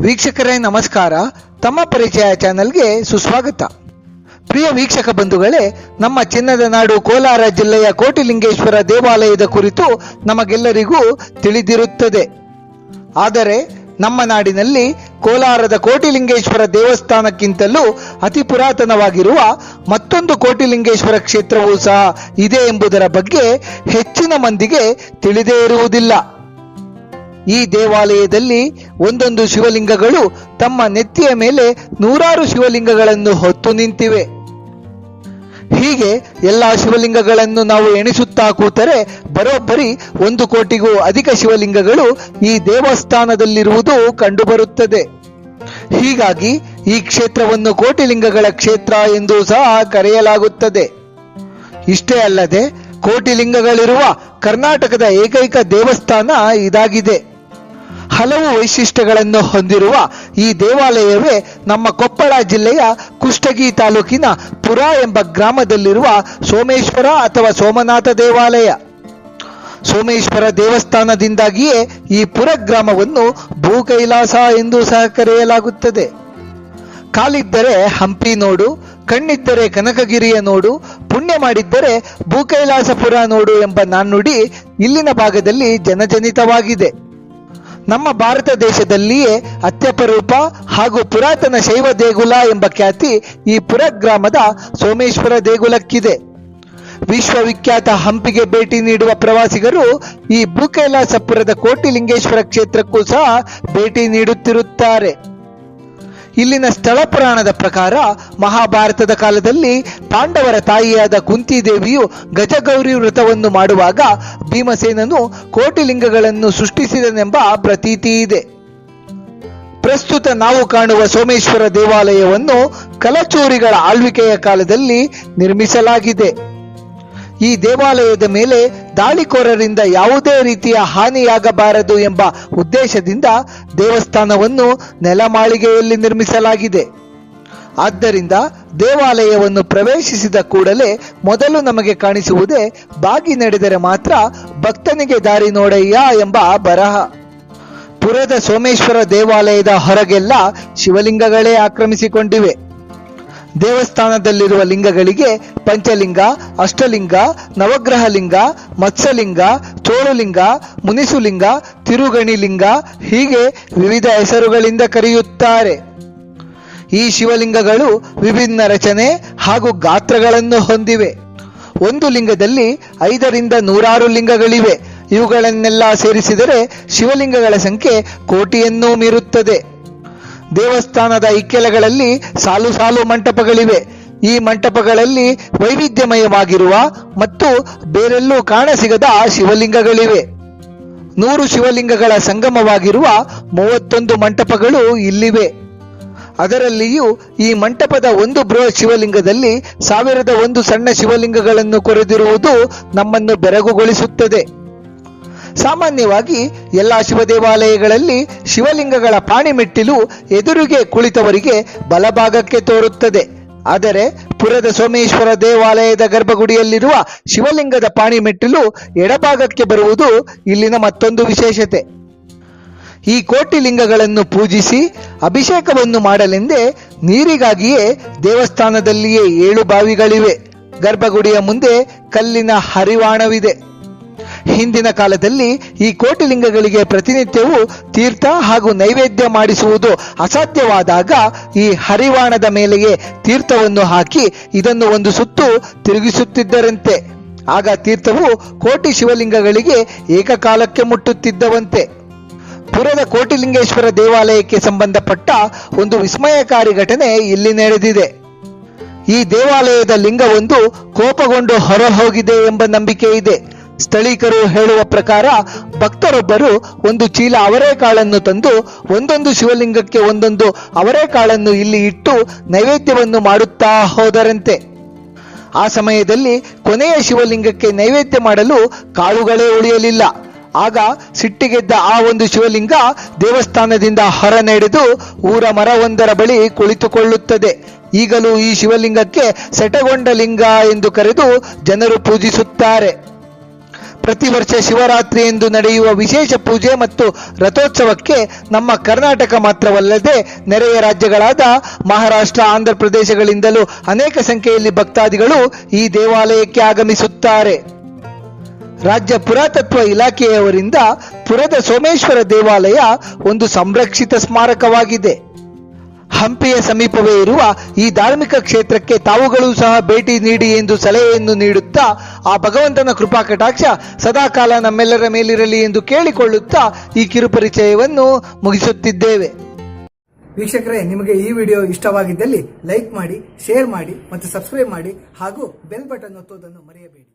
ವೀಕ್ಷಕರೇ, ನಮಸ್ಕಾರ. ತಮ್ಮ ಪರಿಚಯ ಚಾನೆಲ್ಗೆ ಸುಸ್ವಾಗತ. ಪ್ರಿಯ ವೀಕ್ಷಕ ಬಂಧುಗಳೇ, ನಮ್ಮ ಚಿನ್ನದ ನಾಡು ಕೋಲಾರ ಜಿಲ್ಲೆಯ ಕೋಟಿಲಿಂಗೇಶ್ವರ ದೇವಾಲಯದ ಕುರಿತು ನಮಗೆಲ್ಲರಿಗೂ ತಿಳಿದಿರುತ್ತದೆ. ಆದರೆ, ನಮ್ಮ ನಾಡಿನಲ್ಲಿ ಕೋಲಾರದ ಕೋಟಿಲಿಂಗೇಶ್ವರ ದೇವಸ್ಥಾನಕ್ಕಿಂತಲೂ ಅತಿ ಪುರಾತನವಾಗಿರುವ ಮತ್ತೊಂದು ಕೋಟಿಲಿಂಗೇಶ್ವರ ಕ್ಷೇತ್ರವೂ ಸಹ ಇದೆ ಎಂಬುದರ ಬಗ್ಗೆ ಹೆಚ್ಚಿನ ಮಂದಿಗೆ ತಿಳಿದೇ ಇರುವುದಿಲ್ಲ. ಈ ದೇವಾಲಯದಲ್ಲಿ ಒಂದೊಂದು ಶಿವಲಿಂಗಗಳು ತಮ್ಮ ನೆತ್ತಿಯ ಮೇಲೆ ನೂರಾರು ಶಿವಲಿಂಗಗಳನ್ನು ಹೊತ್ತು ನಿಂತಿವೆ. ಹೀಗೆ ಎಲ್ಲಾ ಶಿವಲಿಂಗಗಳನ್ನು ನಾವು ಎಣಿಸುತ್ತಾ ಕೂತರೆ ಬರೋಬ್ಬರಿ ಒಂದು ಕೋಟಿಗೂ ಅಧಿಕ ಶಿವಲಿಂಗಗಳು ಈ ದೇವಸ್ಥಾನದಲ್ಲಿರುವುದು ಕಂಡುಬರುತ್ತದೆ. ಹೀಗಾಗಿ ಈ ಕ್ಷೇತ್ರವನ್ನು ಕೋಟಿಲಿಂಗಗಳ ಕ್ಷೇತ್ರ ಎಂದು ಸಹ ಕರೆಯಲಾಗುತ್ತದೆ. ಇಷ್ಟೇ ಅಲ್ಲದೆ ಕೋಟಿಲಿಂಗಗಳಿರುವ ಕರ್ನಾಟಕದ ಏಕೈಕ ದೇವಸ್ಥಾನ ಇದಾಗಿದೆ. ಹಲವು ವೈಶಿಷ್ಟ್ಯಗಳನ್ನು ಹೊಂದಿರುವ ಈ ದೇವಾಲಯವೇ ನಮ್ಮ ಕೊಪ್ಪಳ ಜಿಲ್ಲೆಯ ಕುಷ್ಟಗಿ ತಾಲೂಕಿನ ಪುರ ಎಂಬ ಗ್ರಾಮದಲ್ಲಿರುವ ಸೋಮೇಶ್ವರ ಅಥವಾ ಸೋಮನಾಥ ದೇವಾಲಯ. ಸೋಮೇಶ್ವರ ದೇವಸ್ಥಾನದಿಂದಾಗಿಯೇ ಈ ಪುರ ಗ್ರಾಮವನ್ನು ಭೂಕೈಲಾಸ ಎಂದು ಸಹ ಕರೆಯಲಾಗುತ್ತದೆ. ಕಾಲಿದ್ದರೆ ಹಂಪಿ ನೋಡು, ಕಣ್ಣಿದ್ದರೆ ಕನಕಗಿರಿಯ ನೋಡು, ಪುಣ್ಯ ಮಾಡಿದ್ದರೆ ಭೂಕೈಲಾಸಪುರ ನೋಡು ಎಂಬ ನಾಣ್ಣುಡಿ ಇಲ್ಲಿನ ಭಾಗದಲ್ಲಿ ಜನಜನಿತವಾಗಿದೆ. ನಮ್ಮ ಭಾರತ ದೇಶದಲ್ಲಿಯೇ ಅತ್ಯಪರೂಪ ಹಾಗೂ ಪುರಾತನ ಶೈವ ದೇಗುಲ ಎಂಬ ಖ್ಯಾತಿ ಈ ಪುರ ಗ್ರಾಮದ ಸೋಮೇಶ್ವರ ದೇಗುಲಕ್ಕಿದೆ. ವಿಶ್ವವಿಖ್ಯಾತ ಹಂಪಿಗೆ ಭೇಟಿ ನೀಡುವ ಪ್ರವಾಸಿಗರು ಈ ಭೂಕೈಲಾಸಪುರದ ಕೋಟಿಲಿಂಗೇಶ್ವರ ಕ್ಷೇತ್ರಕ್ಕೂ ಸಹ ಭೇಟಿ ನೀಡುತ್ತಿರುತ್ತಾರೆ. ಇಲ್ಲಿನ ಸ್ಥಳ ಪುರಾಣದ ಪ್ರಕಾರ ಮಹಾಭಾರತದ ಕಾಲದಲ್ಲಿ ಪಾಂಡವರ ತಾಯಿಯಾದ ಕುಂತಿದೇವಿಯು ಗಜಗೌರಿ ವ್ರತವನ್ನು ಮಾಡುವಾಗ ಭೀಮಸೇನನು ಕೋಟಿಲಿಂಗಗಳನ್ನು ಸೃಷ್ಟಿಸಿದನೆಂಬ ಪ್ರತೀತಿ ಇದೆ. ಪ್ರಸ್ತುತ ನಾವು ಕಾಣುವ ಸೋಮೇಶ್ವರ ದೇವಾಲಯವನ್ನು ಕಲಚೂರಿಗಳ ಆಳ್ವಿಕೆಯ ಕಾಲದಲ್ಲಿ ನಿರ್ಮಿಸಲಾಗಿದೆ. ಈ ದೇವಾಲಯದ ಮೇಲೆ ದಾಳಿಕೋರರಿಂದ ಯಾವುದೇ ರೀತಿಯ ಹಾನಿಯಾಗಬಾರದು ಎಂಬ ಉದ್ದೇಶದಿಂದ ದೇವಸ್ಥಾನವನ್ನು ನೆಲಮಾಳಿಗೆಯಲ್ಲಿ ನಿರ್ಮಿಸಲಾಗಿದೆ. ಆದ್ದರಿಂದ ದೇವಾಲಯವನ್ನು ಪ್ರವೇಶಿಸಿದ ಕೂಡಲೇ ಮೊದಲು ನಮಗೆ ಕಾಣಿಸುವುದೇ ಬಾಗಿ ನಡೆದರೆ ಮಾತ್ರ ಭಕ್ತನಿಗೆ ದಾರಿ ನೋಡಯ್ಯ ಎಂಬ ಬರಹ. ಪುರದ ಸೋಮೇಶ್ವರ ದೇವಾಲಯದ ಹೊರಗೆಲ್ಲ ಶಿವಲಿಂಗಗಳೇ ಆಕ್ರಮಿಸಿಕೊಂಡಿವೆ. ದೇವಸ್ಥಾನದಲ್ಲಿರುವ ಲಿಂಗಗಳಿಗೆ ಪಂಚಲಿಂಗ, ಅಷ್ಟಲಿಂಗ ನವಗ್ರಹ ಲಿಂಗ ಮತ್ಸ್ಯಲಿಂಗ ಚೋಳುಲಿಂಗ ಮುನಿಸುಲಿಂಗ, ತಿರುಗಣಿಲಿಂಗ ಹೀಗೆ ವಿವಿಧ ಹೆಸರುಗಳಿಂದ ಕರೆಯುತ್ತಾರೆ. ಈ ಶಿವಲಿಂಗಗಳು ವಿಭಿನ್ನ ರಚನೆ ಹಾಗೂ ಗಾತ್ರಗಳನ್ನು ಹೊಂದಿವೆ. ಒಂದು ಲಿಂಗದಲ್ಲಿ ಐದರಿಂದ ನೂರಾರು ಲಿಂಗಗಳಿವೆ. ಇವುಗಳನ್ನೆಲ್ಲ ಸೇರಿಸಿದರೆ ಶಿವಲಿಂಗಗಳ ಸಂಖ್ಯೆ ಕೋಟಿಯನ್ನೂ ಮೀರುತ್ತದೆ. ದೇವಸ್ಥಾನದ ಇಕ್ಕೆಲಗಳಲ್ಲಿ ಸಾಲು ಸಾಲು ಮಂಟಪಗಳಿವೆ. ಈ ಮಂಟಪಗಳಲ್ಲಿ ವೈವಿಧ್ಯಮಯವಾಗಿರುವ ಮತ್ತು ಬೇರೆಲ್ಲೂ ಕಾಣಸಿಗದ ಶಿವಲಿಂಗಗಳಿವೆ. ನೂರು ಶಿವಲಿಂಗಗಳ ಸಂಗಮವಾಗಿರುವ ಮೂವತ್ತೊಂದು ಮಂಟಪಗಳು ಇಲ್ಲಿವೆ. ಅದರಲ್ಲಿಯೂ ಈ ಮಂಟಪದ ಒಂದು ಬೃಹತ್ ಶಿವಲಿಂಗದಲ್ಲಿ ಸಾವಿರದ ಒಂದು ಸಣ್ಣ ಶಿವಲಿಂಗಗಳನ್ನು ಕೊರೆದಿರುವುದು ನಮ್ಮನ್ನು ಬೆರಗುಗೊಳಿಸುತ್ತದೆ. ಸಾಮಾನ್ಯವಾಗಿ ಎಲ್ಲ ಶಿವ ದೇವಾಲಯಗಳಲ್ಲಿ ಶಿವಲಿಂಗಗಳ ಪಾಣಿಮೆಟ್ಟಿಲು ಎದುರಿಗೆ ಕುಳಿತವರಿಗೆ ಬಲಭಾಗಕ್ಕೆ ತೋರುತ್ತದೆ. ಆದರೆ ಪುರದ ಸೋಮೇಶ್ವರ ದೇವಾಲಯದ ಗರ್ಭಗುಡಿಯಲ್ಲಿರುವ ಶಿವಲಿಂಗದ ಪಾಣಿಮೆಟ್ಟಿಲು ಎಡಭಾಗಕ್ಕೆ ಬರುವುದು ಇಲ್ಲಿನ ಮತ್ತೊಂದು ವಿಶೇಷತೆ. ಈ ಕೋಟಿ ಲಿಂಗಗಳನ್ನು ಪೂಜಿಸಿ ಅಭಿಷೇಕವನ್ನು ಮಾಡಲೆಂದೇ ನೀರಿಗಾಗಿಯೇ ದೇವಸ್ಥಾನದಲ್ಲಿಯೇ ಏಳು ಬಾವಿಗಳಿವೆ. ಗರ್ಭಗುಡಿಯ ಮುಂದೆ ಕಲ್ಲಿನ ಹರಿವಾಣವಿದೆ. ಹಿಂದಿನ ಕಾಲದಲ್ಲಿ ಈ ಕೋಟಿಲಿಂಗಗಳಿಗೆ ಪ್ರತಿನಿತ್ಯವೂ ತೀರ್ಥ ಹಾಗೂ ನೈವೇದ್ಯ ಮಾಡಿಸುವುದು ಅಸಾಧ್ಯವಾದಾಗ ಈ ಹರಿವಾಣದ ಮೇಲೆಯೇ ತೀರ್ಥವನ್ನು ಹಾಕಿ ಇದನ್ನು ಒಂದು ಸುತ್ತು ತಿರುಗಿಸುತ್ತಿದ್ದರಂತೆ. ಆಗ ತೀರ್ಥವು ಕೋಟಿ ಶಿವಲಿಂಗಗಳಿಗೆ ಏಕಕಾಲಕ್ಕೆ ಮುಟ್ಟುತ್ತಿದ್ದವಂತೆ. ಪುರದ ಕೋಟಿಲಿಂಗೇಶ್ವರ ದೇವಾಲಯಕ್ಕೆ ಸಂಬಂಧಪಟ್ಟ ಒಂದು ವಿಸ್ಮಯಕಾರಿ ಘಟನೆ ಇಲ್ಲಿ ನಡೆದಿದೆ. ಈ ದೇವಾಲಯದ ಲಿಂಗವೊಂದು ಕೋಪಗೊಂಡು ಹೊರಹೋಗಿದೆ ಎಂಬ ನಂಬಿಕೆ ಇದೆ. ಸ್ಥಳೀಕರು ಹೇಳುವ ಪ್ರಕಾರ ಭಕ್ತರೊಬ್ಬರು ಒಂದು ಚೀಲ ಅವರೆಕಾಳನ್ನು ತಂದು, ಒಂದೊಂದು ಶಿವಲಿಂಗಕ್ಕೆ ಒಂದೊಂದು ಅವರೆಕಾಳನ್ನು ಇಲ್ಲಿ ಇಟ್ಟು ನೈವೇದ್ಯವನ್ನು ಮಾಡುತ್ತಾ ಹೋದರಂತೆ. ಆ ಸಮಯದಲ್ಲಿ ಕೊನೆಯ ಶಿವಲಿಂಗಕ್ಕೆ ನೈವೇದ್ಯ ಮಾಡಲು ಕಾಳುಗಳೇ ಉಳಿಯಲಿಲ್ಲ. ಆಗ ಸಿಟ್ಟಿಗೆದ್ದ ಆ ಒಂದು ಶಿವಲಿಂಗ ದೇವಸ್ಥಾನದಿಂದ ಹೊರ ನಡೆದು ಊರ ಮರವೊಂದರ ಬಳಿ ಕುಳಿತುಕೊಳ್ಳುತ್ತದೆ. ಈಗಲೂ ಈ ಶಿವಲಿಂಗಕ್ಕೆ ಸೆಟಗೊಂಡ ಲಿಂಗ ಎಂದು ಕರೆದು ಜನರು ಪೂಜಿಸುತ್ತಾರೆ. ಪ್ರತಿ ವರ್ಷ ಶಿವರಾತ್ರಿ ಎಂದು ನಡೆಯುವ ವಿಶೇಷ ಪೂಜೆ ಮತ್ತು ರಥೋತ್ಸವಕ್ಕೆ ನಮ್ಮ ಕರ್ನಾಟಕ ಮಾತ್ರವಲ್ಲದೆ ನೆರೆಯ ರಾಜ್ಯಗಳಾದ ಮಹಾರಾಷ್ಟ್ರ, ಆಂಧ್ರ ಪ್ರದೇಶಗಳಿಂದಲೂ ಅನೇಕ ಸಂಖ್ಯೆಯಲ್ಲಿ ಭಕ್ತಾದಿಗಳು ಈ ದೇವಾಲಯಕ್ಕೆ ಆಗಮಿಸುತ್ತಾರೆ. ರಾಜ್ಯ ಪುರಾತತ್ವ ಇಲಾಖೆಯವರಿಂದ ಪುರದ ಸೋಮೇಶ್ವರ ದೇವಾಲಯ ಒಂದು ಸಂರಕ್ಷಿತ ಸ್ಮಾರಕವಾಗಿದೆ. ಹಂಪಿಯ ಸಮೀಪವೇ ಇರುವ ಈ ಧಾರ್ಮಿಕ ಕ್ಷೇತ್ರಕ್ಕೆ ತಾವುಗಳು ಸಹ ಭೇಟಿ ನೀಡಿ ಎಂದು ಸಲಹೆಯನ್ನು ನೀಡುತ್ತಾ, ಆ ಭಗವಂತನ ಕೃಪಾ ಕಟಾಕ್ಷ ಸದಾಕಾಲ ನಮ್ಮೆಲ್ಲರ ಮೇಲಿರಲಿ ಎಂದು ಕೇಳಿಕೊಳ್ಳುತ್ತಾ ಈ ಕಿರುಪರಿಚಯವನ್ನು ಮುಗಿಸುತ್ತಿದ್ದೇವೆ. ವೀಕ್ಷಕರೇ, ನಿಮಗೆ ಈ ವಿಡಿಯೋ ಇಷ್ಟವಾಗಿದ್ದಲ್ಲಿ ಲೈಕ್ ಮಾಡಿ, ಶೇರ್ ಮಾಡಿ ಮತ್ತು ಸಬ್ಸ್ಕ್ರೈಬ್ ಮಾಡಿ ಹಾಗೂ ಬೆಲ್ ಬಟನ್ ಒತ್ತುವುದನ್ನು ಮರೆಯಬೇಡಿ.